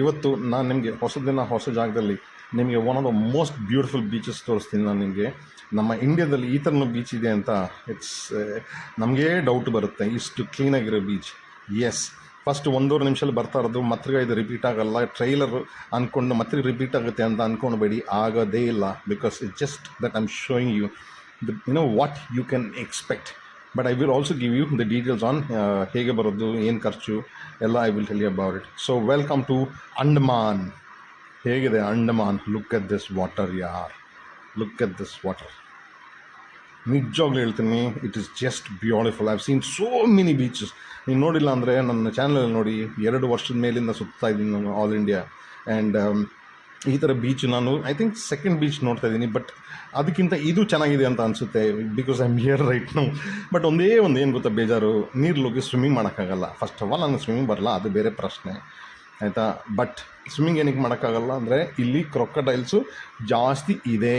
ಇವತ್ತು ನಾನು ನಿಮಗೆ ಹೊಸ ದಿನ ಹೊಸ ಜಾಗದಲ್ಲಿ ನಿಮಗೆ one of the most beautiful beaches ತೋರಿಸ್ತೀನಿ ನಾನು ನಿಮಗೆ. ನಮ್ಮ ಇಂಡಿಯಾದಲ್ಲಿ ಈ ಥರನೂ ಬೀಚ್ ಇದೆ ಅಂತ ಇಟ್ಸ್ ನಮಗೇ ಡೌಟ್ ಬರುತ್ತೆ. ಇಷ್ಟು ಕ್ಲೀನಾಗಿರೋ ಬೀಚ್ ಎಸ್ ಫಸ್ಟ್ ಒಂದೂವರೆ ನಿಮಿಷದಲ್ಲಿ ಬರ್ತಾ ಇರೋದು, ಮತ್ತೆ ಇದು ರಿಪೀಟ್ ಆಗೋಲ್ಲ. ಟ್ರೈಲರ್ ಅಂದ್ಕೊಂಡು ಮತ್ತೆ ರಿಪೀಟ್ ಆಗುತ್ತೆ ಅಂತ ಅಂದ್ಕೊಳ್ಬೇಡಿ ಆಗೋದೇ ಇಲ್ಲ because it just that I'm showing you the you know what you can expect but I will also give you the details on ಹೇಗೆ ಬರೋದು, ಏನು ಖರ್ಚು, ಎಲ್ಲ I will tell you about it so welcome to Andaman ಹೇಗಿದೆ Andaman look at this water ಯಾರ್ look at this water ನಿಜವಾಗ್ಲೂ ಹೇಳ್ತೀನಿ it is just beautiful I've seen so many beaches ನೀವು ನೋಡಿಲ್ಲ ಅಂದರೆ ನನ್ನ ಚಾನಲಲ್ಲಿ ನೋಡಿ, ಎರಡು ವರ್ಷದ ಮೇಲಿಂದ ಸುತ್ತಾ ಇದ್ದೀನಿ ನಾನು ಆಲ್ ಇಂಡಿಯಾ ಆ್ಯಂಡ್ ಈ ಥರ ಬೀಚ್ ನಾನು ಐ ಥಿಂಕ್ ಸೆಕೆಂಡ್ ಬೀಚ್ ನೋಡ್ತಾ ಇದ್ದೀನಿ ಬಟ್ ಅದಕ್ಕಿಂತ ಇದು ಚೆನ್ನಾಗಿದೆ ಅಂತ ಅನಿಸುತ್ತೆ because I am here right now but ಒಂದೇ ಒಂದು ಏನು ಗೊತ್ತಾ ಬೇಜಾರು ನೀರಲ್ಲಿ ಹೋಗಿ ಸ್ವಿಮ್ಮಿಂಗ್ ಮಾಡೋಕ್ಕಾಗಲ್ಲ. ಫಸ್ಟ್ ಆಫ್ ಆಲ್ ನನಗೆ ಸ್ವಿಮ್ಮಿಂಗ್ ಬರಲ್ಲ, ಅದು ಬೇರೆ ಪ್ರಶ್ನೆ. ಆಯಿತಾ? ಬಟ್ ಸ್ವಿಮ್ಮಿಂಗ್ ಏನಕ್ಕೆ ಮಾಡೋಕ್ಕಾಗಲ್ಲ ಅಂದರೆ, ಇಲ್ಲಿ ಕ್ರೊಕಡೈಲ್ಸು ಜಾಸ್ತಿ ಇದೆ.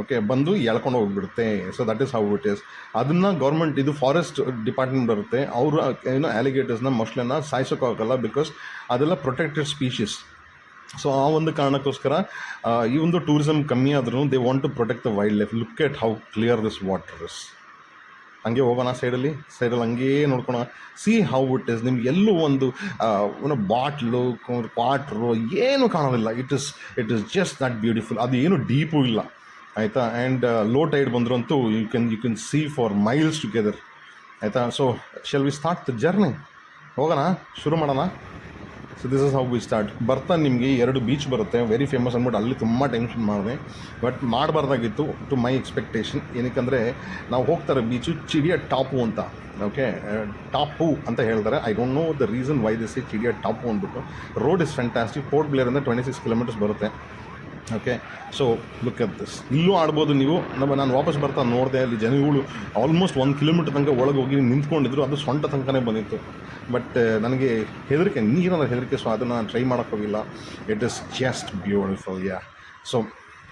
ಓಕೆ ಬಂದು ಎಳ್ಕೊಂಡು ಹೋಗ್ಬಿಡುತ್ತೆ. So that is how it is ಅದನ್ನು ಗೌರ್ಮೆಂಟ್ ಇದು ಫಾರೆಸ್ಟ್ ಡಿಪಾರ್ಟ್ಮೆಂಟ್ ಬರುತ್ತೆ. ಅವರು ಏನೋ ಆ್ಯಲಿಗೇಟರ್ಸ್ನ ಮೊಸಳೆನ ಸಾಯಿಸೋಕ್ಕಾಗಲ್ಲ ಬಿಕಾಸ್ ಅದೆಲ್ಲ ಪ್ರೊಟೆಕ್ಟೆಡ್ ಸ್ಪೀಷೀಸ್ ಸೊ ಆ ಒಂದು ಕಾರಣಕ್ಕೋಸ್ಕರ ಈ ಒಂದು ಟೂರಿಸಮ್ ಕಮ್ಮಿ ಆದ್ರೂ they want to protect the wildlife look at how clear this water is ಹಂಗೆ ಹೋಗೋಣ ಸೈಡಲ್ಲಿ ಸೈಡಲ್ಲಿ ಹಂಗೇ ನೋಡ್ಕೊಳ ಸಿ ಹೌ ಇಟ್ ಇಸ್ ನಿಮ್ಗೆ ಎಲ್ಲೂ ಒಂದು ಒಂದು ಬಾಟ್ಲು, ಕ್ವಾಟ್ರು, ಏನು ಕಾಣೋದಿಲ್ಲ. It is it is just that beautiful ಅದು ಏನು ಡೀಪು ಇಲ್ಲ. ಆಯಿತಾ? And low tide ಬಂದ್ರಂತೂ you can you can see far miles together ಆಯಿತಾ? So shall we start the journey ಹೋಗೋಣ? ಶುರು ಮಾಡೋಣ? So this is how we start ಬರ್ತಾ ನಿಮಗೆ ಎರಡು ಬೀಚ್ ಬರುತ್ತೆ. ವೆರಿ ಫೇಮಸ್ ಅಂದ್ಬಿಟ್ಟು ಅಲ್ಲಿ ತುಂಬ ಟೆನ್ಷನ್ ಮಾಡಿದೆ. ಬಟ್ ಮಾಡಬಾರ್ದಾಗಿತ್ತು ಟು ಮೈ ಎಕ್ಸ್ಪೆಕ್ಟೇಷನ್ ಏನಕ್ಕಂದರೆ, ನಾವು ಹೋಗ್ತಾರೆ ಬೀಚು ಚಿಡಿಯ ಟಾಪು ಅಂತ. ಓಕೆ ಟಾಪು ಅಂತ ಹೇಳ್ತಾರೆ. I don't know the reason why this Chidiya Tapu ಅಂದ್ಬಿಟ್ಟು. ರೋಡ್ ಇಸ್ ಫ್ಯಾಂಟಾಸ್ಟಿಕ್ ಪೋರ್ಟ್ ಬ್ಲೇರಿಂದ ಟ್ವೆಂಟಿ ಸಿಕ್ಸ್ ಕಿಲೋಮೀಟರ್ಸ್ ಬರುತ್ತೆ. Okay so look at this ಇಲ್ಲೂ ಆಡ್ಬೋದು ನೀವು. ನಮ್ಮ ನಾನು ವಾಪಸ್ ಬರ್ತಾ ನೋಡಿದೆ ಅಲ್ಲಿ ಜನಗಳು ಆಲ್ಮೋಸ್ಟ್ ಒಂದು ಕಿಲೋಮೀಟರ್ ತನಕ ಒಳಗೆ ಹೋಗಿ ನಿಂತ್ಕೊಂಡಿದ್ರು. ಅದು ಸೊಂಟ ತನಕನೇ ಬಂದಿತ್ತು. ಬಟ್ ನನಗೆ ಹೆದರಿಕೆ ನೀರಂದ್ರೆ ಹೆದರಿಕೆ ಸೊ ಅದನ್ನು ನಾನು try ಮಾಡೋಕ್ಕೋಗಿಲ್ಲ it is just beautiful yeah so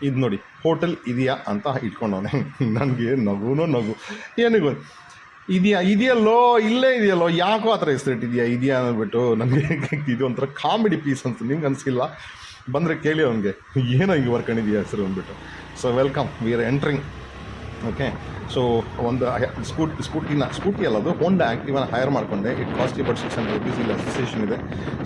ಇದು ನೋಡಿ. ಹೋಟೆಲ್ ಇದೆಯಾ ಅಂತ ಇಟ್ಕೊಂಡವನೆ. ನನಗೆ ನಗುನೋ ನಗು. ಏನಿಗೂ. ಇದೆಯಾ, ಇದೆಯಲ್ಲೋ, ಇಲ್ಲೇ ಇದೆಯಲ್ಲೋ, ಯಾಕೋ ಆ ಥರ ಹೆಸರಿಟ್ಟಿದೆಯಾ, ಇದೆಯಾ ಅಂದ್ಬಿಟ್ಟು ನನಗೆ ಇದು ಒಂಥರ ಕಾಮಿಡಿ ಪೀಸ್ ಅಂತ ನಿಮ್ಗೆ ಅನಿಸಿಲ್ಲ. ಬಂದರೆ ಕೇಳಿ ಅವನಿಗೆ. ಏನೋ ಹಿಂಗೆ ವರ್ಕೊಂಡಿದೆಯಾ ಹೆಸರು ಅಂದ್ಬಿಟ್ಟು. So welcome we are entering okay so ಒಂದು ಸ್ಕೂಟ್ ಸ್ಕೂಟಿನ ಸ್ಕೂಟಿ ಅಲ್ಲ ಅದು. ಹೋಂಡಾ ಆ್ಯಕ್ಟಿವನ್ನ ಹೈರ್ ಮಾಡಿಕೊಂಡೆ. It cost but six hundred rupees ಇಲ್ಲಿ ಅಸೋಸಿಯೇಷನ್ ಇದೆ.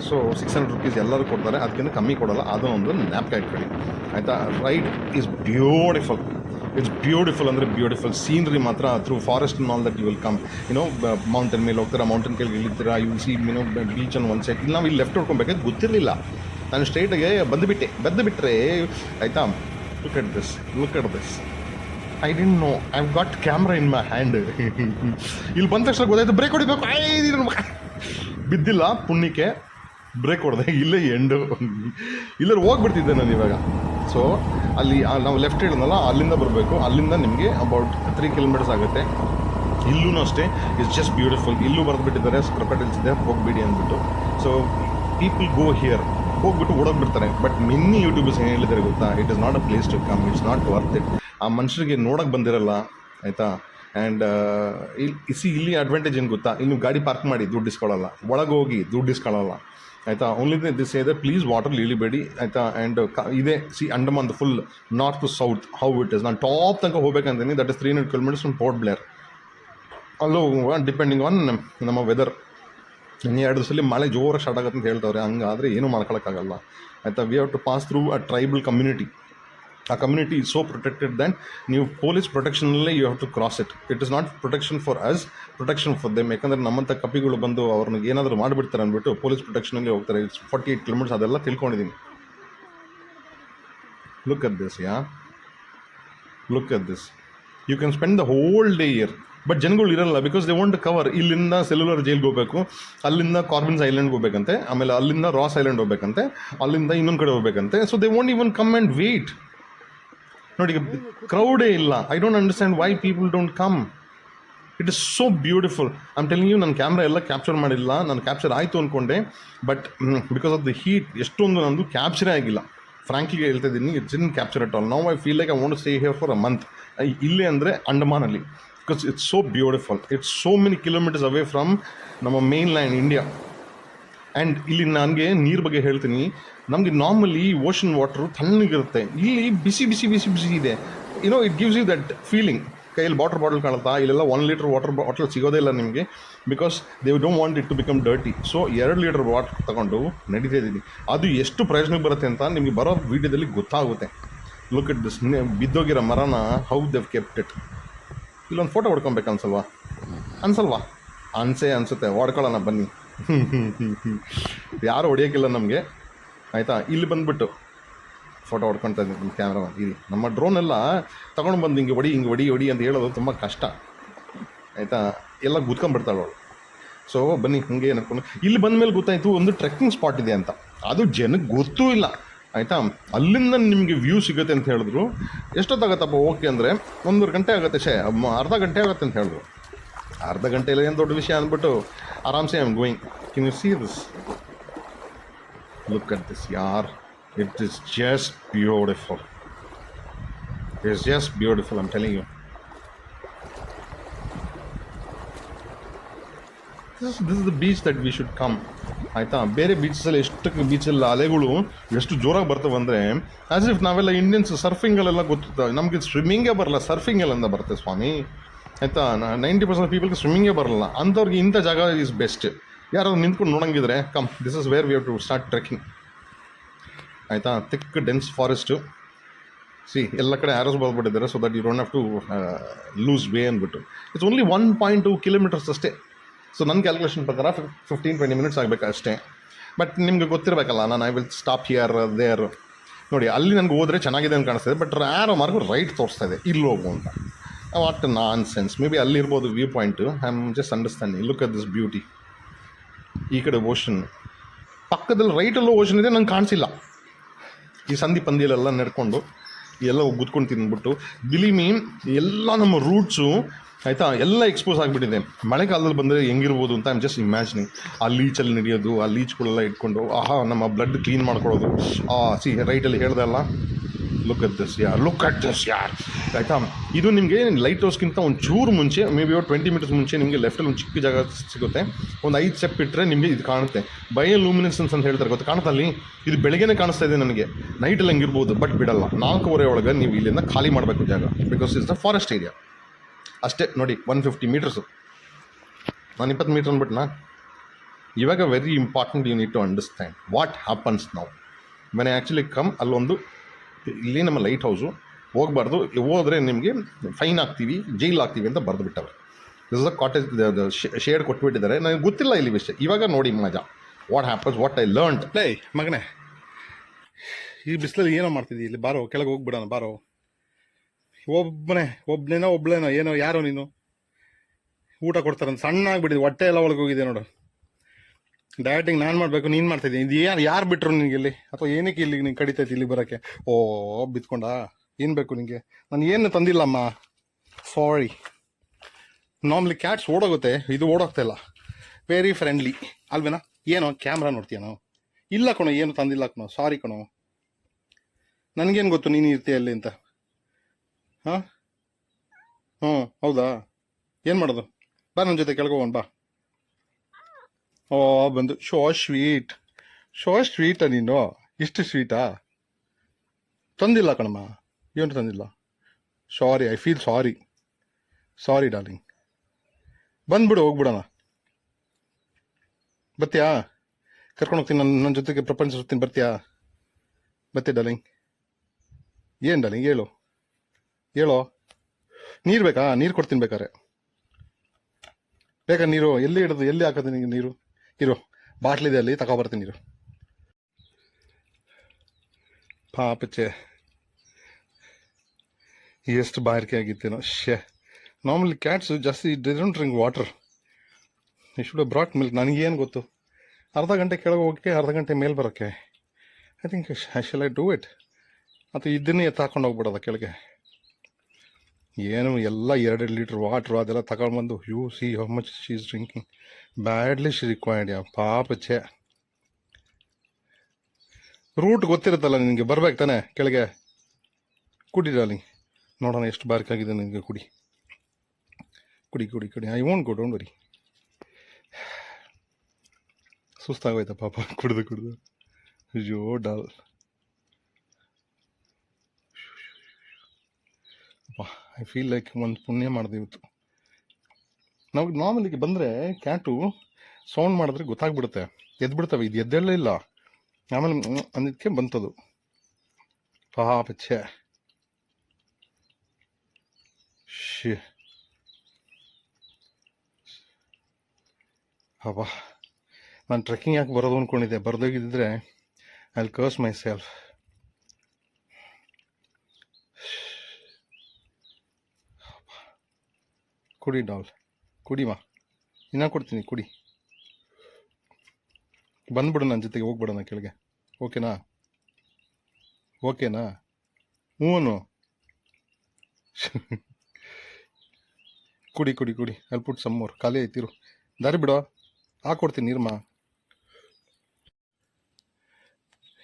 ಸೊ ಸಿಕ್ಸ್ ಹಂಡ್ರೆಡ್ ರುಪೀಸ್ ಎಲ್ಲರೂ ಕೊಡ್ತಾರೆ. ಅದಕ್ಕಿಂತ ಕಮ್ಮಿ ಕೊಡೋಲ್ಲ. ಅದು ಅದನ್ನೊಂದು ನ್ಯಾಪ್ಕ ಇಟ್ಕೊಳ್ಳಿ ಆಯಿತಾ? Ride is beautiful it's beautiful ಅಂದರೆ ಬ್ಯೂಟಿಫುಲ್ ಸೀನ್ರಿ ಮಾತ್ರ through forest all that you will come you know mountain ಮೇಲೆ ಹೋಗ್ತೀರಾ? ಮೌಂಟೇನ್ ಕೆಳಗೆ ಇಳಿತೀರಾ? ಯು ಸಿ ಮಿನೋ ಬೀಚ್ ಅನ್ನು ಒಂದು ಸೈಡ್ ಇಲ್ಲಿ ನಾವು ಇಲ್ಲಿ ಲೆಫ್ಟ್ ಹೊಡ್ಕೊಬೇಕಾದ್ರೆ ಗೊತ್ತಿರಲಿಲ್ಲ. ನಾನು ಸ್ಟ್ರೈಟಾಗೆ ಬಂದುಬಿಟ್ಟೆ ಬಂದು ಬಿಟ್ಟರೆ ಆಯಿತಾ? Look at this look at this I didn't know I got camera in my hand ಇಲ್ಲಿ ಬಂದ ತಕ್ಷಣ ಗೊತ್ತಾಯ್ತು ಬ್ರೇಕ್ ಹೊಡಿಬೇಕು. ಐ ಬಿದ್ದಿಲ್ಲ, ಪುಣ್ಯಕ್ಕೆ ಬ್ರೇಕ್ ಹೊಡೆದೆ. ಇಲ್ಲೇ ಎಂಡು ಇಲ್ಲರೂ ಹೋಗ್ಬಿಡ್ತಿದ್ದೆ ನಾನು ಇವಾಗ. ಸೊ ಅಲ್ಲಿ ನಾವು ಲೆಫ್ಟ್ ಹೇಳಿದ್ನಲ್ಲ, ಅಲ್ಲಿಂದ ಬರಬೇಕು. ಅಲ್ಲಿಂದ ನಿಮಗೆ ಅಬೌಟ್ ತ್ರೀ ಕಿಲೋಮೀಟರ್ಸ್ ಆಗುತ್ತೆ. ಇಲ್ಲೂ ಅಷ್ಟೇ. ಇಟ್ಸ್ ಜಸ್ಟ್ ಬ್ಯೂಟಿಫುಲ್ ಇಲ್ಲೂ ಬರೆದ್ಬಿಟ್ಟಿದ್ದಾರೆ ಕ್ರೊಕಟೈಲ್ಸ್ ಇದೆ, ಹೋಗ್ಬಿಡಿ ಅಂದ್ಬಿಟ್ಟು. ಸೊ ಪೀಪಲ್ ಗೋ ಹಿಯರ್ ಹೋಗ್ಬಿಟ್ಟು ಓಡೋಗ್ಬಿಡ್ತಾರೆ. ಬಟ್ ಮಿನ್ನಿ ಯೂಟ್ಯೂಬರ್ಸ್ ಏನು ಹೇಳಿದ್ದಾರೆ ಗೊತ್ತಾ? It is not a place to come it's not worth it ಆ ಮನುಷ್ಯರಿಗೆ ನೋಡಕ್ಕೆ ಬಂದಿರಲ್ಲ, ಆಯಿತಾ? ಆ್ಯಂಡ್ ಇಲ್ಲಿ ಸಿ ಇಲ್ಲಿ ಅಡ್ವಾಂಟೇಜ್ ಏನು ಗೊತ್ತಾ? ಇನ್ನು ಗಾಡಿ ಪಾರ್ಕ್ ಮಾಡಿ, ದುಡ್ಡು ಇಸ್ಕೊಳ್ಳಲ್ಲ. ಒಳಗೆ ಹೋಗಿ ದುಡ್ಡು ಇಸ್ಕೊಳ್ಳಲ್ಲ, ಆಯಿತಾ? ಓನ್ಲಿ ದಿಸ್ ಇದೆ ಪ್ಲೀಸ್ ವಾಟರ್ ಇಳಿಬೇಡಿ ಆಯಿತಾ? ಆ್ಯಂಡ್ ಇದೇ see Andaman full north to south how it is ನಾನು ಟಾಪ್ ತನಕ ಹೋಗ್ಬೇಕಂತೀನಿ. That is three hundred kilometres from Port Blair ಅಲ್ಲೂ ಡಿಪೆಂಡಿಂಗ್ ಆನ್ ನಮ್ಮ ವೆದರ್ ಇನ್ನು ಎರಡು ದಿವಸದಲ್ಲಿ ಮಳೆ ಜೋರಾಗಿ ಸ್ಟಾರ್ಟ್ ಆಗುತ್ತೆ ಅಂತ ಹೇಳ್ತವ್ರೆ ಹಂಗಾದರೆ ಏನೂ ಮಾಡ್ಕೊಳಕ್ಕಾಗಲ್ಲ. ಆಯಿತಾ we have to pass through a tribal community ಆ community is so protected than ನೀವು police ಪ್ರೊಟೆಕ್ಷನಲ್ಲೇ you have to cross it it is not protection for us protection for them ಯಾಕಂದರೆ ನಮ್ಮಂಥ ಕಪಿಗಳು ಬಂದು ಅವ್ರನ್ನ ಏನಾದರೂ ಮಾಡಿಬಿಡ್ತಾರೆ ಅಂದ್ಬಿಟ್ಟು ಪೊಲೀಸ್ ಪ್ರೊಟೆಕ್ಷನಲ್ಲಿ ಹೋಗ್ತಾರೆ. ಇಟ್ಸ್ ಫಾರ್ಟಿ ಏಯ್ಟ್ ಕಿಲೋಮೀಟರ್ಸ್ ಅದೆಲ್ಲ ತಿಳ್ಕೊಂಡಿದ್ದೀನಿ. Look at this yeah look at this you can spend the whole day year but ಜನಗಳು ಇರಲ್ಲ ಬಿಕಾಸ್ ದೇ ವಾಂಟ್ ಕವರ್ ಇಲ್ಲಿಂದ ಸೆಲ್ಯುಲರ್ ಜೈಲ್ಗೆ ಹೋಗಬೇಕು, ಅಲ್ಲಿಂದ ಕಾರ್ಬಿನ್ಸ್ ಐಲ್ಯಾಂಡ್ಗೆ ಹೋಗ್ಬೇಕಂತೆ, ಆಮೇಲೆ ಅಲ್ಲಿಂದ ರಾಸ್ ಐಲ್ಯಾಂಡ್ ಹೋಗ್ಬೇಕಂತೆ, ಅಲ್ಲಿಂದ ಇನ್ನೊಂದು ಕಡೆ ಹೋಗ್ಬೇಕಂತೆ. So they want even come and wait ನೋಡಿ ಕ್ರೌಡೇ ಇಲ್ಲ. I don't understand why people don't come it is so beautiful I'm telling you ನನ್ನ ಕ್ಯಾಮ್ರಾ ಎಲ್ಲ ಕ್ಯಾಪ್ಚರ್ ಮಾಡಿಲ್ಲ, ನಾನು ಕ್ಯಾಪ್ಚರ್ ಆಯಿತು ಅಂದ್ಕೊಂಡೆ but because of the heat ಎಷ್ಟೊಂದು ನಂದು ಕ್ಯಾಪ್ಚರೇ ಆಗಿಲ್ಲ. ಫ್ರಾಂಕ್ಲಿಗೆ ಹೇಳ್ತಾ ಇದ್ದೀನಿ it's in capture at all now I feel like I want stay here for a month ಇಲ್ಲೇ ಅಂದರೆ ಅಂಡಮಾನಲ್ಲಿ. Because it's so beautiful it's so many kilometres away from ನಮ್ಮ ಮೇನ್ ಲ್ಯಾಂಡ್ ಇಂಡಿಯಾ ಆ್ಯಂಡ್ ಇಲ್ಲಿ ನನಗೆ ನೀರು ಬಗ್ಗೆ ಹೇಳ್ತೀನಿ. ನಮಗೆ ನಾರ್ಮಲಿ ಓಷನ್ ವಾಟ್ರು ತಣ್ಣಗಿರುತ್ತೆ. ಇಲ್ಲಿ ಬಿಸಿ ಬಿಸಿ ಬಿಸಿ ಬಿಸಿ ಇದೆ. You know it gives you that feeling ಕೈಯಲ್ಲಿ ವಾಟರ್ ಬಾಟಲ್ ಕಾಣುತ್ತಾ? ಇಲ್ಲೆಲ್ಲ ಒನ್ ಲೀಟರ್ ವಾಟರ್ ಬಾಟಲ್ ಸಿಗೋದೇ ಇಲ್ಲ ನಿಮಗೆ because they don't want it to become dirty so ಎರಡು ಲೀಟರ್ ವಾಟರ್ ತಗೊಂಡು ನಡೀತಾ ಇದ್ದೀನಿ. ಅದು ಎಷ್ಟು ಪ್ರಯೋಜನಕ್ಕೆ ಬರುತ್ತೆ ಅಂತ ನಿಮಗೆ ಬರೋ ವೀಡಿಯೋದಲ್ಲಿ ಗೊತ್ತಾಗುತ್ತೆ. ಲುಕ್ ಇಟ್ ದಿಸ್ ಬಿದ್ದೋಗಿರೋ ಮರನ ಹೌ ದೇವ್ ಕೆಪ್ಟ್ ಇಟ್ ಇಲ್ಲೊಂದು ಫೋಟೋ ಹೊಡ್ಕೊಬೇಕು ಅನ್ಸಲ್ವಾ? ಅನ್ಸಲ್ವಾ ಅನ್ಸೇ ಅನ್ಸುತ್ತೆ. ಹೊಡ್ಕೊಳ್ಳೋಣ ಬನ್ನಿ. ಯಾರು ಹೊಡಿಯೋಕ್ಕಿಲ್ಲ ನಮಗೆ. ಆಯಿತಾ? ಇಲ್ಲಿ ಬಂದುಬಿಟ್ಟು ಫೋಟೋ ಹೊಡ್ಕೊಳ್ತಾ ಇದ್ದೀನಿ ನಿಮ್ಮ ಕ್ಯಾಮ್ರಾ ಇಲ್ಲಿ ನಮ್ಮ ಡ್ರೋನ್ ಎಲ್ಲ ತಗೊಂಡು ಬಂದು ಹಿಂಗೆ ಹೊಡಿ ಹಿಂಗೆ ಹೊಡಿ ಹೊಡಿ ಅಂತ ಹೇಳೋದು ತುಂಬ ಕಷ್ಟ. ಆಯಿತಾ? ಎಲ್ಲ ಗುದ್ಕೊಂಡ್ಬಿಡ್ತಾಳೆ ಅವಳು. ಸೊ ಬನ್ನಿ, ಹಂಗೆ ನಡ್ಕೊಂಡು ಇಲ್ಲಿ ಬಂದ ಮೇಲೆ ಗೊತ್ತಾಯಿತು, ಒಂದು ಟ್ರೆಕ್ಕಿಂಗ್ ಸ್ಪಾಟ್ ಇದೆ ಅಂತ. ಅದು ಜನಕ್ಕೆ ಗೊತ್ತೂ ಇಲ್ಲ. ಆಯಿತಾ? ಅಲ್ಲಿಂದ ನಿಮಗೆ ವ್ಯೂ ಸಿಗುತ್ತೆ ಅಂತ ಹೇಳಿದ್ರು. ಎಷ್ಟೊತ್ತಾಗತ್ತಪ್ಪ? ಓಕೆ ಅಂದರೆ ಒಂದೂವರೆ ಗಂಟೆ ಆಗುತ್ತೆ ಶೇ ಅರ್ಧ ಗಂಟೆ ಆಗುತ್ತೆ ಅಂತ ಹೇಳಿದ್ರು. ಅರ್ಧ ಗಂಟೆಯಲ್ಲಿ ಏನು ದೊಡ್ಡ ವಿಷಯ ಅಂದ್ಬಿಟ್ಟು ಆರಾಮ್ಸೆ I am going can you see this look at this ಯಾರ್ it is just beautiful it's just beautiful I'm telling you this is the beach that we should come ಆಯಿತಾ? ಬೇರೆ ಬೀಚಸಲ್ಲಿ ಎಷ್ಟು ಬೀಚಲ್ಲಿ ಅಲೆಗಳು ಎಷ್ಟು ಜೋರಾಗಿ ಬರ್ತವೆ ಅಂದರೆ ಆ್ಯಸ್ ಇಫ್ ನಾವೆಲ್ಲ ಇಂಡಿಯನ್ಸ್ ಸರ್ಫಿಂಗಲ್ಲೆಲ್ಲ ಗೊತ್ತಿರ್ತವೆ ನಮಗೆ ಸ್ವಿಮ್ಮಿಂಗೇ ಬರಲ್ಲ ಸರ್ಫಿಂಗಲ್ಲಿಂದ ಬರುತ್ತೆ ಸ್ವಾಮಿ. ಆಯಿತಾ? ನೈಂಟಿ ಪರ್ಸೆಂಟ್ ಪೀಪಲ್ಗೆ ಸ್ವಿಮ್ಮಿಂಗೇ ಬರಲ್ಲ. ಅಂಥವ್ರಿಗೆ ಇಂಥ ಜಾಗ ಈಸ್ ಬೆಸ್ಟ್ ಯಾರು ನಿಂತ್ಕೊಂಡು ನೋಡಂಗಿದ್ರೆ come this is where we have to start trekking ಆಯಿತಾ? ತಿಕ್ ಡೆನ್ಸ್ ಫಾರೆಸ್ಟು ಸಿ ಎಲ್ಲ ಕಡೆ arrows ಬರ್ಬಿಟ್ಟಿದ್ದಾರೆ so that you don't have to lose way ಅಂದ್ಬಿಟ್ಟು. It's only one point two kilometres ಅಷ್ಟೇ. ಸೊ ನನ್ನ calculation ಪ್ರಕಾರ fifteen twenty minutes ಆಗಬೇಕು ಅಷ್ಟೇ. But ನಿಮಗೆ ಗೊತ್ತಿರಬೇಕಲ್ಲ, ನಾನು I will stop here there ನೋಡಿ, ಅಲ್ಲಿ ನನಗೆ ಹೋದರೆ ಚೆನ್ನಾಗಿದೆ ಅಂತ ಕಾಣಿಸ್ತದೆ ಬಟ್ ಯಾರೋ ಮಾರ್ಗು ರೈಟ್ ತೋರಿಸ್ತಾ ಇದೆ, ಇಲ್ಲಿ ಹೋಗು ಅಂತ. What nonsense maybe ಅಲ್ಲಿರ್ಬೋದು view point I am just understanding look at this beauty ಈ ಕಡೆ ಓಷನ್ ಪಕ್ಕದಲ್ಲಿ ರೈಟಲ್ಲೂ ಓಷನ್ ಇದೆ, ನಂಗೆ ಕಾಣಿಸಿಲ್ಲ. ಈ ಸಂಧಿ ಪಂದಿಯಲ್ಲೆಲ್ಲ ನಡ್ಕೊಂಡು, ಎಲ್ಲ ಗುದ್ಕೊಂಡು ತಿಂದ್ಬಿಟ್ಟು ಬಿಲಿ ಮೀನ್ ಎಲ್ಲ ನಮ್ಮ ರೂಟ್ಸು ಆಯಿತಾ? ಎಲ್ಲ ಎಕ್ಸ್ಪೋಸ್ ಆಗಿಬಿಟ್ಟಿದೆ. ಮಳೆಗಾಲದಲ್ಲಿ ಬಂದರೆ ಹೆಂಗಿರ್ಬೋದು ಅಂತ ಐಮ್ ಜಸ್ಟ್ ಇಮ್ಯಾಜಿನಿಂಗ್ ಆ ಲೀಚಲ್ಲಿ ನಡೆಯೋದು, ಆ ಲೀಚ್ಗಳೆಲ್ಲ ಇಟ್ಕೊಂಡು, ಆಹಾ, ನಮ್ಮ ಬ್ಲಡ್ ಕ್ಲೀನ್ ಮಾಡ್ಕೊಳ್ಳೋದು. ಆ ಸಿ ರೈಟಲ್ಲಿ ಹೇಳ್ದೆ ಅಲ್ಲ? ಲುಕ್ ಅಟ್ ದಿಸ್ ಯಾರ್ ಲುಕ್ ಅಟ್ ದಿಸ್ ಯಾರ್ ಆಯಿತಾ? ಇದು ನಿಮಗೆ ಲೈಟ್ ಹೌಸ್ಗಿಂತ ಒಂದು ಚೂರು ಮುಂಚೆ ಮೇ ಬಿ ಟ್ವೆಂಟಿ ಮೀಟರ್ಸ್ ಮುಂಚೆ ನಿಮಗೆ ಲೆಫ್ಟಲ್ಲಿ ಒಂದು ಚಿಕ್ಕ ಜಾಗ ಸಿಗುತ್ತೆ. ಒಂದು ಐದು ಸ್ಟೆಪ್ ಇಟ್ಟರೆ ನಿಮಗೆ ಇದು ಕಾಣುತ್ತೆ. ಬಯ ಲೂಮಿನೆನ್ಸನ್ಸ್ ಅಂತ ಹೇಳ್ತಾರೆ, ಗೊತ್ತಾ? ಕಾಣುತ್ತಲ್ಲಿ ಇದು ಬೆಳಗ್ಗೆನೇ ಕಾಣಿಸ್ತಾ ಇದೆ ನನಗೆ. ನೈಟಲ್ಲಿ ಹಂಗಿರ್ಬೋದು ಬಟ್ ಬಿಡಲ್ಲ. ನಾಲ್ಕೂವರೆ ಒಳಗೆ ನೀವು ಇಲ್ಲಿಂದ ಖಾಲಿ ಮಾಡಬೇಕು ಜಾಗ because is the forest area ಅಷ್ಟೇ, ನೋಡಿ ಒನ್ ಫಿಫ್ಟಿ ಮೀಟರ್ಸು ನಾನು ಇಪ್ಪತ್ತು ಮೀಟರ್ ಅಂದ್ಬಿಟ್ನಾ? ಇವಾಗ very important you need to understand what happens ನಾವು ಮನೆ ಆ್ಯಕ್ಚುಲಿ ಕಮ್ ಅಲ್ಲೊಂದು, ಇಲ್ಲಿ ನಮ್ಮ ಲೈಟ್ ಹೌಸು ಹೋಗಬಾರ್ದು ಹೋದರೆ ನಿಮಗೆ ಫೈನ್ ಹಾಕ್ತೀವಿ ಜೈಲ್ ಹಾಕ್ತೀವಿ ಅಂತ ಬರೆದು ಬಿಟ್ಟವೆ ದಿಸ್ ಅ ಕಾಟೇಜ್ ಶೇಡ್ ಕೊಟ್ಬಿಟ್ಟಿದ್ದಾರೆ. ನನಗೆ ಗೊತ್ತಿಲ್ಲ ಇಲ್ಲಿ ವಿಷಯ. ಇವಾಗ ನೋಡಿ ಮಜಾ what happens what I learn ಲೈ, ಮಗನೇ, ಈ ಬಿಸಿಲಲ್ಲಿ ಏನೋ ಮಾಡ್ತಿದ್ದೀವಿ ಇಲ್ಲಿ ಬಾರೋ, ಕೆಳಗೆ ಹೋಗ್ಬಿಡೋಣ, ಬಾರೋ. ಒಬ್ಬನೇ ಒಬ್ಬನೇನೋ ಒಬ್ಳೇನೋ, ಏನೋ ಯಾರೋ ನೀನು. ಊಟ ಕೊಡ್ತಾರಂತ. ಸಣ್ಣ ಆಗ್ಬಿಟ್ಟಿದೆ ಹೊಟ್ಟೆ ಎಲ್ಲ ಒಳಗೆ ಹೋಗಿದೆ ನೋಡು. ಡಯಟಿಂಗ್ ನಾನು ಮಾಡಬೇಕು, ನೀನು ಮಾಡ್ತಿದ್ದೀನಿ ಇದು ಯಾರು ಯಾರು ಬಿಟ್ರು ನಿನಗೆ ಇಲ್ಲಿ? ಅಥವಾ ಏನಕ್ಕೆ ಇಲ್ಲಿಗೆ ನೀನು ಕಡಿತೈತಿ ಇಲ್ಲಿ ಬರೋಕ್ಕೆ? ಓ, ಬಿತ್ಕೊಂಡ? ಏನು ಬೇಕು ನಿನಗೆ ನಾನು ಏನು ತಂದಿಲ್ಲಮ್ಮ ಸಾರಿ ನಾರ್ಮಲಿ ಕ್ಯಾಟ್ಸ್ ಓಡೋಗುತ್ತೆ, ಇದು ಓಡೋಗ್ತಾ ಇಲ್ಲ. ವೆರಿ ಫ್ರೆಂಡ್ಲಿ ಅಲ್ವೇನಾ? ಏನೋ ಕ್ಯಾಮ್ರಾ ನಾವು? ಇಲ್ಲ ಕಣೋ, ಏನು ತಂದಿಲ್ಲ ಕಣೋ. ಸಾರಿ ಕಣೋ. ನನಗೇನು ಗೊತ್ತು ನೀನು ಇರ್ತೀಯ ಅಲ್ಲಿ ಅಂತ? ಹಾಂ? ಹ್ಞೂ, ಹೌದಾ? ಏನು ಮಾಡೋದು? ಬಾ ನನ್ನ ಜೊತೆ ಕೆಳಗೆ ಹೋಗೋಣ, ಬಾ. ಓ, ಬಂದು. Show sweet. ಶೋ ಸ್ವೀಟಾ ನೀನು? ಇಷ್ಟು ಸ್ವೀಟಾ? ತಂದಿಲ್ಲ ಕಣಮ್ಮ. ಏನು ತಂದಿಲ್ಲ? Sorry, I feel sorry. Sorry, darling. ಬಂದ್ಬಿಡು, ಹೋಗ್ಬಿಡೋಣ. ಬರ್ತೀಯಾ? ಕರ್ಕೊಂಡು ಹೋಗ್ತೀನಿ ನನ್ನ ನನ್ನ ಜೊತೆಗೆ ಪ್ರಪಂಚ ಸುತ್ತೀನಿ, ಬರ್ತೀಯಾ? ಬರ್ತೀಯ ಡಾರ್ಲಿಂಗ್. ಏನು ಡಾರ್ಲಿಂಗ್? ಹೇಳು. ಹೇಳೋ. ನೀರು ಬೇಕಾ? ನೀರು ಕೊಡ್ತೀನಿ ಬೇಕಾರೆ ಬೇಕಾ ನೀರು? ಎಲ್ಲಿ ಇಡೋದು ಎಲ್ಲಿ ಹಾಕೋದು ನಿನಗೆ ನೀರು? ಇರು, ಬಾಟ್ಲಿದೆ ಅಲ್ಲಿ, ತಗೊಬರ್ತೀನಿ ನೀರು ಪಾಪಚ್ಚೆ ಎಷ್ಟು ಬಾರಿಕೆ ಆಗಿತ್ತೇನೋ. ಶೇ ನಾರ್ಮಲಿ ಕ್ಯಾಟ್ಸು ಜಾಸ್ತಿ don't drink water should brought milk ನನಗೇನು ಗೊತ್ತು? ಅರ್ಧ ಗಂಟೆ ಕೆಳಗೆ ಹೋಗಕ್ಕೆ ಅರ್ಧ ಗಂಟೆ ಮೇಲೆ ಬರೋಕ್ಕೆ. I think I shall I do it ಅಥವಾ ಇದನ್ನೇ ಎತ್ತಾಕೊಂಡು ಹೋಗ್ಬಿಡೋದ ಕೆಳಗೆ? ಏನು ಎಲ್ಲ ಎರಡೆರಡು ಲೀಟ್ರ್ ವಾಟ್ರು ಅದೆಲ್ಲ ತಗೊಂಡ್ಬಂದು, you see how much she is drinking badly she required yeah ಪಾಪ ಛೇ. ರೂಟ್ ಗೊತ್ತಿರುತ್ತಲ್ಲ ನಿನಗೆ, ಬರ್ಬೇಕು ತಾನೆ ಕೆಳಗೆ. ಕುಡಿ ಡಾರ್ಲಿಂಗ್ ನೋಡೋಣ ಎಷ್ಟು ಬಾರಿಕಾಗಿದೆ ನಿನಗೆ, ಕುಡಿ. ಕುಡಿ ಕುಡಿ ಕುಡಿ. I won't go don't worry ಸುಸ್ತಾಗೋಯ್ತಾ ಪಾಪ, ಕುಡಿದು ಕುಡಿದು. ಅಯ್ಯೋ, ಡಾಲ್. ಐ ಫೀಲ್ ಲೈಕ್ ಒಂದು ಪುಣ್ಯ ಮಾಡಿದೆ ಇವತ್ತು. ನಾವು ನಾರ್ಮಲಿಗೆ ಬಂದರೆ ಕ್ಯಾಟು ಸೌಂಡ್ ಮಾಡಿದ್ರೆ ಗೊತ್ತಾಗ್ಬಿಡುತ್ತೆ. ಎದ್ಬಿಡ್ತವೆ, ಇದು ಎದ್ದೇಳೇ ಇಲ್ಲ. ಆಮೇಲೆ ಮ್ ಅಂದಿದ್ದಕ್ಕೆ ಬಂತದು. ಪಾಪ ಛೇ ಶಿ. ಅಬ್ಬಾ. ನಾನು ಟ್ರೆಕ್ಕಿಂಗ್ ಯಾಕೆ ಬರೋದು ಅಂದ್ಕೊಂಡಿದ್ದೆ ಬರ್ದೋಗಿದ್ದರೆ ಐ ಕರ್ಸ್ ಮೈ ಸೆಲ್ಫ್ ಕುಡಿ ಡಾಲ್. ಕುಡಿಮಾ ಇನ್ನ ಕೊಡ್ತೀನಿ, ಕುಡಿ. ಬಂದ್ಬಿಡು ನನ್ನ ಜೊತೆಗೆ ಹೋಗ್ಬಿಡೋಣ ಕೆಳಗೆ. ಓಕೆನಾ? ಓಕೆನಾ? ಹ್ಞೂ ಕುಡಿ ಕುಡಿ ಕುಡಿ. ಅಲ್ಲಿ ಪುಟ್ ಸಮ್ಮೋರ್ ಖಾಲಿ ಐತಿರು ದಾರಿ ಬಿಡೋ. ಹಾಕೊಡ್ತೀನಿ ನೀರ್ಮಾ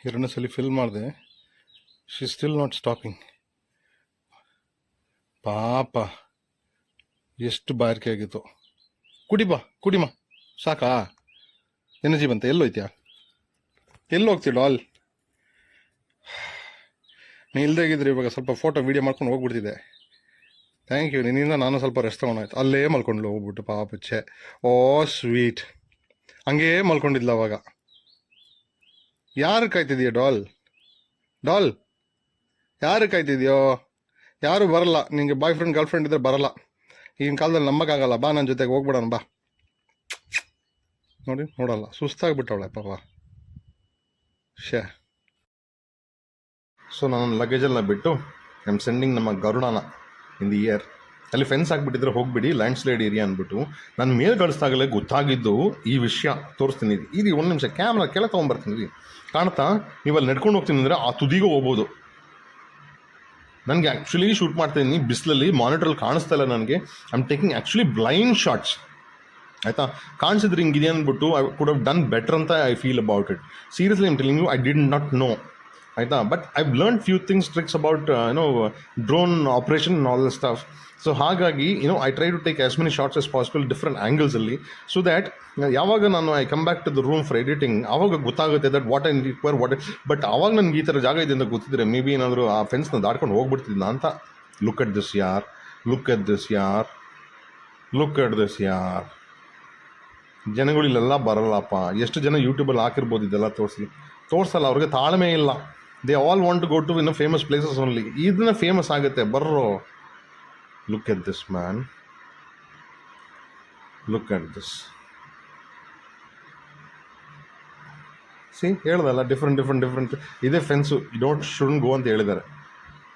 ಎರಡನೇ ಸಲ ಫಿಲ್ ಮಾಡಿದೆ. ಶಿ ಸ್ಟಿಲ್ ನಾಟ್ ಸ್ಟಾಪಿಂಗ್ ಪಾಪ. ಎಷ್ಟು ಬಾರಿಕೆ ಆಗಿತ್ತು. ಕುಡಿ ಬಾ ಕುಡಿಮಾ ಸಾಕಾ? ಎನರ್ಜಿ ಬಂತ ಎಲ್ಲೋಯ್ತೀಯಾ ಎಲ್ಲಿ ಹೋಗ್ತೀಯ ಡಾಲ್? ನೀ ಇಲ್ದಾಗಿದ್ರೆ ಇವಾಗ ಸ್ವಲ್ಪ ಫೋಟೋ ವೀಡಿಯೋ ಮಾಡ್ಕೊಂಡು ಹೋಗ್ಬಿಡ್ತಿದ್ದೆ. ಥ್ಯಾಂಕ್ ಯು ನಿನ್ನಿಂದ ನಾನು ಸ್ವಲ್ಪ ರೆಸ್ಟ್ ತೊಗೊಂಡಾಯ್ತು. ಅಲ್ಲೇ ಮಲ್ಕೊಂಡ್ಲು ಹೋಗ್ಬಿಟ್ಟು ಪಾಪಚ್ಚೆ ಓ ಸ್ವೀಟ್ ಹಂಗೇ ಮಲ್ಕೊಂಡಿದ್ಲ ಅವಾಗ. ಯಾರು ಕಾಯ್ತಿದ್ಯೋ ಡಾಲ್? ಡಾಲ್, ಯಾರು ಕಾಯ್ತಿದ್ಯೋ? ಯಾರು ಬರಲ್ಲ. ನಿಂಗೆ ಬಾಯ್ ಫ್ರೆಂಡ್ ಗರ್ಲ್ ಫ್ರೆಂಡ್ ಇದ್ರೆ ಬರಲ್ಲ. ಈಗಿನ ಕಾಲದಲ್ಲಿ ನಂಬಕ್ಕಾಗಲ್ಲ ಬಾ ನನ್ನ ಜೊತೆಗೆ ಹೋಗ್ಬಿಡೋಣ, ಬಾ. ನೋಡಿ, ನೋಡಲ್ಲ. ಸುಸ್ತಾಗ್ಬಿಟ್ಟವಳೆ ಪಾಪ ಶೇ ಸೊ ನಾನು ಲಗೇಜೆಲ್ಲ ಬಿಟ್ಟು ಐ ಆಮ್ ಸೆಂಡಿಂಗ್ ನಮ್ಮ ಗರುಡನ ಇನ್ ದಿ ಇಯರ್ ಅಲ್ಲಿ ಫೆನ್ಸ್ ಹಾಕ್ಬಿಟ್ಟಿದ್ರೆ ಹೋಗ್ಬಿಡಿ ಲ್ಯಾಂಡ್ ಸ್ಲೈಡ್ ಏರಿಯಾ ಅಂದ್ಬಿಟ್ಟು ನಾನು ಮೇಲ್ ಕಳಿಸ್ದಾಗಲೇ ಗೊತ್ತಾಗಿದ್ದು ಈ ವಿಷಯ ತೋರಿಸ್ತೀನಿ. ಇದು ಒಂದು ನಿಮಿಷ ಕ್ಯಾಮ್ರಾ ಕೆಳಗೆ ತೊಗೊಂಬರ್ತೀನಿ. ಕಾಣ್ತಾ? ನೀವಲ್ಲಿ ನಡ್ಕೊಂಡು ಹೋಗ್ತೀನಿ ಅಂದರೆ ಆ ತುದಿಗೂ ಹೋಗ್ಬೋದು. ನನಗೆ ಆ್ಯಕ್ಚುಲಿ ಶೂಟ್ ಮಾಡ್ತಿದ್ದೀನಿ ಬಿಸಿಲಲ್ಲಿ ಮಾನಿಟ್ರಲ್ಲಿ ಕಾಣಿಸ್ತಾ ಇಲ್ಲ ನನಗೆ. I am taking actually blind shots ಆಯಿತಾ? ಕಾಣಿಸಿದ್ರೆ ಹಿಂಗಿದೆ ಅಂದ್ಬಿಟ್ಟು I could have done better ಅಂತ I feel about it seriously I'm telling you I did not know ಆಯಿತಾ but I learn few things tricks about you know drone operation all stuff so ಹಾಗಾಗಿ you know I try to take as many shots as possible different ಆ್ಯಂಗಲ್ಸಲ್ಲಿ so that ಯಾವಾಗ ನಾನು I come back to the room for editing ಆವಾಗ ಗೊತ್ತಾಗುತ್ತೆ that what I require what but ಆವಾಗ ನನಗೆ ಈ ಥರ ಜಾಗ ಇದೆ ಅಂತ ಗೊತ್ತಿದ್ರೆ ಮೇ ಬಿ ಏನಾದರೂ ಆ ಫೆನ್ಸ್ನ ದಾಟ್ಕೊಂಡು ಹೋಗ್ಬಿಡ್ತಿದ್ದ ಅಂತ. ಲುಕ್ ಅಟ್ ದಿಸ್ ಯಾರ್ ಲುಕ್ ಅಟ್ ದಿಸ್ ಯಾರ್ ಲುಕ್ ಅಟ್ ದಿಸ್ ಯಾರ್ ಜನಗಳು ಇಲ್ಲೆಲ್ಲ ಬರಲ್ಲಪ್ಪ. ಎಷ್ಟು ಜನ ಯೂಟ್ಯೂಬಲ್ಲಿ ಹಾಕಿರ್ಬೋದು ಇದೆಲ್ಲ ತೋರಿಸಿ. ತೋರಿಸಲ್ಲ, ಅವ್ರಿಗೆ ತಾಳ್ಮೆ ಇಲ್ಲ. They all want to go to ಇನ್ನು ಫೇಮಸ್ ಪ್ಲೇಸಸ್ ಓನ್ಲಿ ಇದನ್ನ ಫೇಮಸ್ ಆಗುತ್ತೆ. ಬರ್ರೋ. Look at this man look at this see ಹೇಳ್ದಲ್ಲ ಡಿಫ್ರೆಂಟ್ ಡಿಫ್ರೆಂಟ್ ಡಿಫ್ರೆಂಟ್ ಇದೇ ಫೆನ್ಸು ಡೋಂಟ್ ಶುಡ್ ಗೋ ಅಂತ ಹೇಳಿದ್ದಾರೆ.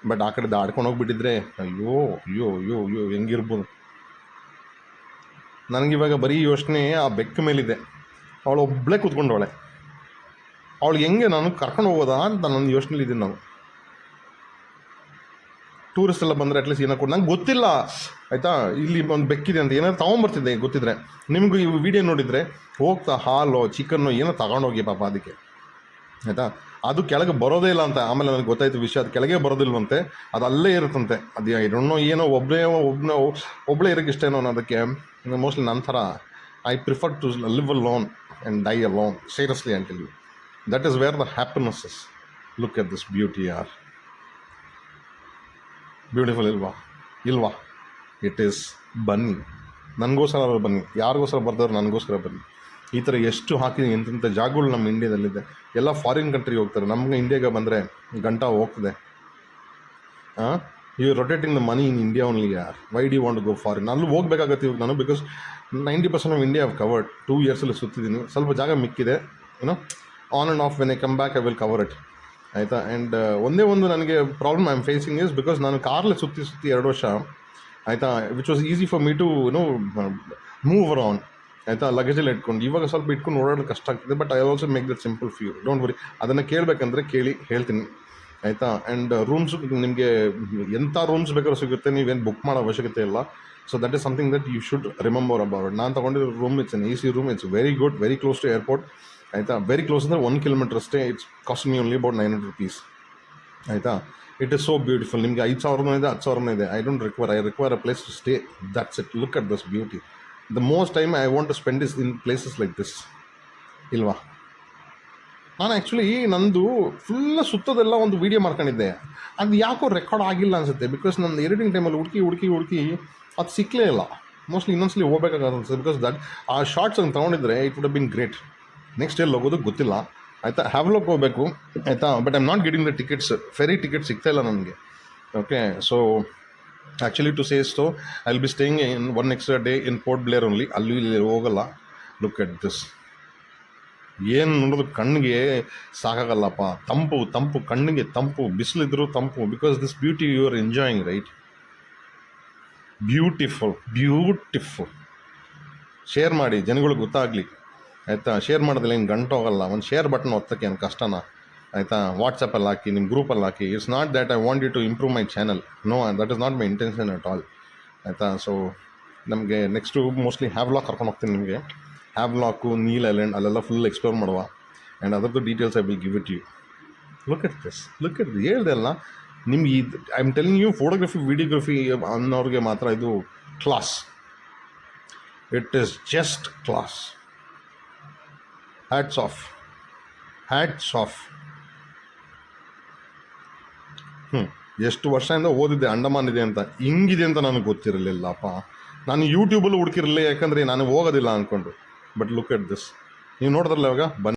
ಬಟ್ ಆ ಕಡೆ ದಾಡ್ಕೊಂಡು ಹೋಗ್ಬಿಟ್ಟಿದ್ರೆ, ಅಯ್ಯೋ ಅಯ್ಯೋ ಅಯ್ಯೋ ಅಯ್ಯೋ, ಹೆಂಗಿರ್ಬೋದು. ನನಗಿವಾಗ ಬರೀ ಯೋಚನೆ ಆ ಬೆಕ್ಕ ಮೇಲಿದೆ. ಅವಳು ಒಬ್ಬಳೇ ಕೂತ್ಕೊಂಡವಳೆ. ಅವಳಿಗೆ ಹೆಂಗೆ ನಾನು ಕರ್ಕೊಂಡು ಹೋಗೋದಾ ಅಂತ ನನ್ನ ಯೋಚನೆಲಿ ಇದ್ದೀನಿ ನಾವು. ಟೂರಿಸ್ಟ್ ಎಲ್ಲ ಬಂದರೆ ಅಟ್ಲೀಸ್ಟ್ ಏನೋ ಕೊಟ್ಟು ನಂಗೆ ಗೊತ್ತಿಲ್ಲ. ಆಯಿತಾ? ಇಲ್ಲಿ ಒಂದು ಬೆಕ್ಕಿದೆ ಅಂತ ಏನಾದ್ರು ತೊಗೊಂಬರ್ತಿದ್ದೆ ಗೊತ್ತಿದ್ರೆ. ನಿಮಗೂ ಈ ವಿಡಿಯೋ ನೋಡಿದರೆ ಹೋಗ್ತಾ ಹಾಲು ಚಿಕನ್ನು ಏನೋ ತಗೊಂಡೋಗಿ ಪಾಪ ಅದಕ್ಕೆ. ಆಯಿತಾ? ಅದು ಕೆಳಗೆ ಬರೋದೇ ಇಲ್ಲ ಅಂತ. ಆಮೇಲೆ ನನಗೆ ಗೊತ್ತಾಯ್ತು ವಿಷಯ, ಅದು ಕೆಳಗೆ ಬರೋದಿಲ್ವಂತೆ. ಅದು ಅಲ್ಲೇ ಇರುತ್ತಂತೆ. ಅದು ಇಡೋಣ ಏನೋ ಒಬ್ಬನೇ ಒಬ್ಬನ ಒಬ್ಬಳೇ ಇರೋಕ್ಕೆ ಇಷ್ಟೇನೋ ಅನ್ನೋದಕ್ಕೆ ಮೋಸ್ಟ್ಲಿ ನನ್ನ ಥರ I prefer to live alone and die alone seriously until that is where the happiness is look at this beauty are beautiful ಇಲ್ವಾ ಇಲ್ವಾ ಇಟ್ ಈಸ್ ಬನ್ನಿ ನನಗೋಸ್ಕರ ಬನ್ನಿ ಯಾರಿಗೋಸ್ಕರ ಬರ್ತಾರೆ ನನಗೋಸ್ಕರ ಬನ್ನಿ ಈ ಥರ ಎಷ್ಟು ಹಾಕಿದ್ದೀನಿ ಎಂತೆಂಥ ಜಾಗಗಳು ನಮ್ಮ ಇಂಡಿಯಾದಲ್ಲಿದೆ. ಎಲ್ಲ ಫಾರಿನ್ ಕಂಟ್ರಿಗೆ ಹೋಗ್ತಾರೆ. ನಮ್ಗೆ ಇಂಡಿಯಾಗೆ ಬಂದರೆ ಗಂಟ ಹೋಗ್ತದೆ. ಹಾಂ you rotating the money in India only ಯಾರ್ why do want go foreign ಅಲ್ಲೂ ಹೋಗ್ಬೇಕಾಗತ್ತೆ ಇವಾಗ ನಾನು because ninety percent of India covered two ಇಯರ್ಸಲ್ಲಿ ಸುತ್ತಿದ್ದೀನಿ. ಸ್ವಲ್ಪ ಜಾಗ ಮಿಕ್ಕಿದೆ ಏನೋ on and off when I come back I will cover it ಆಯಿತಾ? ಆ್ಯಂಡ್ ಒಂದೇ ಒಂದು ನನಗೆ problem I am facing is because ನಾನು ಕಾರಲ್ಲಿ ಸುತ್ತಿ ಸುತ್ತಿ ಎರಡು ವರ್ಷ, ಆಯಿತಾ? Which was easy for me to no move on ಆಯಿತಾ? ಲಗೇಜಲ್ಲಿ ಇಟ್ಕೊಂಡು. ಇವಾಗ ಸ್ವಲ್ಪ ಇಟ್ಕೊಂಡು ಓಡಾಡೋದು ಕಷ್ಟ ಆಗ್ತದೆ but I also make that simple few don't worry ಅದನ್ನು ಕೇಳಬೇಕಂದ್ರೆ ಕೇಳಿ, ಹೇಳ್ತೀನಿ, ಆಯಿತಾ? ಆ್ಯಂಡ್ ರೂಮ್ಸ್ ನಿಮಗೆ ಎಂಥ ರೂಮ್ಸ್ ಬೇಕಾದ್ರೂ ಸಿಗುತ್ತೆ. ನೀವೇನು ಬುಕ್ ಮಾಡೋ ಅವಶ್ಯಕತೆ ಇಲ್ಲ. So that is something that you should remember about ನಾನು ತೊಗೊಂಡಿರೋ room it's an A C room it's very good very close to airport ಆಯಿತಾ? ವೆರಿ ಕ್ಲೋಸ್ ಅಂದರೆ ಒನ್ ಕಿಲೋಮೀಟರ್ ಅಷ್ಟೇ. It's cost me only about nine hundred rupees ಆಯಿತಾ? It is so beautiful ನಿಮಗೆ ಐದು ಸಾವಿರನೂ ಇದೆ ಹತ್ತು ಸಾವಿರನೂ ಇದೆ. I don't require I require a place to stay that's it look at this beauty the most time I want to spend is in places like this ಇಲ್ವಾ? ನಾನು actually ನಂದು ಫುಲ್ಲ ಸುತ್ತದೆಲ್ಲ ಒಂದು ವೀಡಿಯೋ ಮಾಡ್ಕೊಂಡಿದ್ದೆ. ಅದು ಯಾಕೋ ರೆಕಾರ್ಡ್ ಆಗಿಲ್ಲ ಅನಿಸುತ್ತೆ. ಬಿಕಾಸ್ ನನ್ನ ಎಡಿಟಿಂಗ್ ಟೈಮಲ್ಲಿ ಹುಡುಕಿ ಹುಡುಕಿ ಹುಡುಕಿ ಅದು ಸಿಕ್ಕಲೇ ಇಲ್ಲ. ಮೋಸ್ಟ್ಲಿ ಇನ್ನೊಂದ್ಸಲಿ ಹೋಗ್ಬೇಕಾಗತ್ತೆ ಅನ್ಸುತ್ತೆ. ಬಿಕಾಸ್ ದಟ್ ಆ ಶಾರ್ಟ್ಸ್ ಅನ್ನು ತೊಗೊಂಡಿದ್ರೆ it would been great next ಎಲ್ಲಿ ಹೋಗೋದು ಗೊತ್ತಿಲ್ಲ. ಆಯಿತಾ? ಹ್ಯಾವ್ಲೋಕ್ ಹೋಗಬೇಕು. ಆಯಿತಾ? But I'm not getting the tickets ferry ticket ಸಿಗ್ತಾ ಇಲ್ಲ ನನಗೆ. Okay so actually to says so I will be staying in one next day in Port Blair only ಅಲ್ಲಿ ಇಲ್ಲಿ ಹೋಗಲ್ಲ. ಲುಕ್ ಎಟ್ ದಿಸ್ ಏನು ನೋಡೋದು? ಕಣ್ಣಿಗೆ ಸಾಕಾಗಲ್ಲಪ್ಪ. ತಂಪು ತಂಪು ಕಣ್ಣಿಗೆ ತಂಪು, ಬಿಸಿಲಿದ್ರು ತಂಪು. Because this beauty you are enjoying right beautiful beautiful share ಮಾಡಿ, ಜನಗಳಿಗೆ ಗೊತ್ತಾಗಲಿ. ಆಯಿತಾ? ಶೇರ್ ಮಾಡೋದಿಲ್ಲ ಏನು ಗಂಟು ಹೋಗಲ್ಲ. ಒಂದು ಶೇರ್ ಬಟನ್ ಒತ್ತಕ್ಕೆ ಏನು ಕಷ್ಟನ? ಆಯಿತಾ? ವಾಟ್ಸಪ್ಪಲ್ಲಿ ಹಾಕಿ ನಿಮ್ಮ ಗ್ರೂಪಲ್ಲಿ ಹಾಕಿ. It's not that I want you to improve my channel no that is not my intention at all ಆಯಿತಾ? ಸೊ ನಮಗೆ ನೆಕ್ಸ್ಟು ಮೋಸ್ಟ್ಲಿ ಹ್ಯಾವ್ಲಾಕ್ ಕರ್ಕೊಂಡು ಹೋಗ್ತೀನಿ ನಿಮಗೆ. ಹ್ಯಾವ್ಲಾಕು ನೀಲ್ ಐಲ್ಯಾಂಡ್ ಅಲ್ಲೆಲ್ಲ ಫುಲ್ ಎಕ್ಸ್ಪ್ಲೋರ್ ಮಾಡುವ. ಆ್ಯಂಡ್ ಅದರದ್ದು details I will give it you look at this look at ಹೇಳ್ದೆ ಅಲ್ಲ, ನಿಮ್ಗೆ ಇದು I am telling you photography videography ಅನ್ನೋರಿಗೆ ಮಾತ್ರ ಇದು class it is just class hats off hats off ಹ್ಞೂ ಎಷ್ಟು ವರ್ಷದಿಂದ ಓದಿದ್ದೆ ಅಂಡಮಾನ್ ಇದೆ ಅಂತ, ಹಿಂಗಿದೆ ಅಂತ ನನಗೆ ಗೊತ್ತಿರಲಿಲ್ಲಪ್ಪ. ನಾನು ಯೂಟ್ಯೂಬಲ್ಲಿ ಹುಡುಕಿರಲಿಲ್ಲ, ಯಾಕಂದರೆ ನಾನು ಹೋಗೋದಿಲ್ಲ ಅಂದ್ಕೊಂಡು ಬಟ್ ಲುಕ್ ಎಟ್ ದಿಸ್ ನೀವು ನೋಡಿದ್ರಲ್ಲ ಇವಾಗ? ಬನ್ನಿ.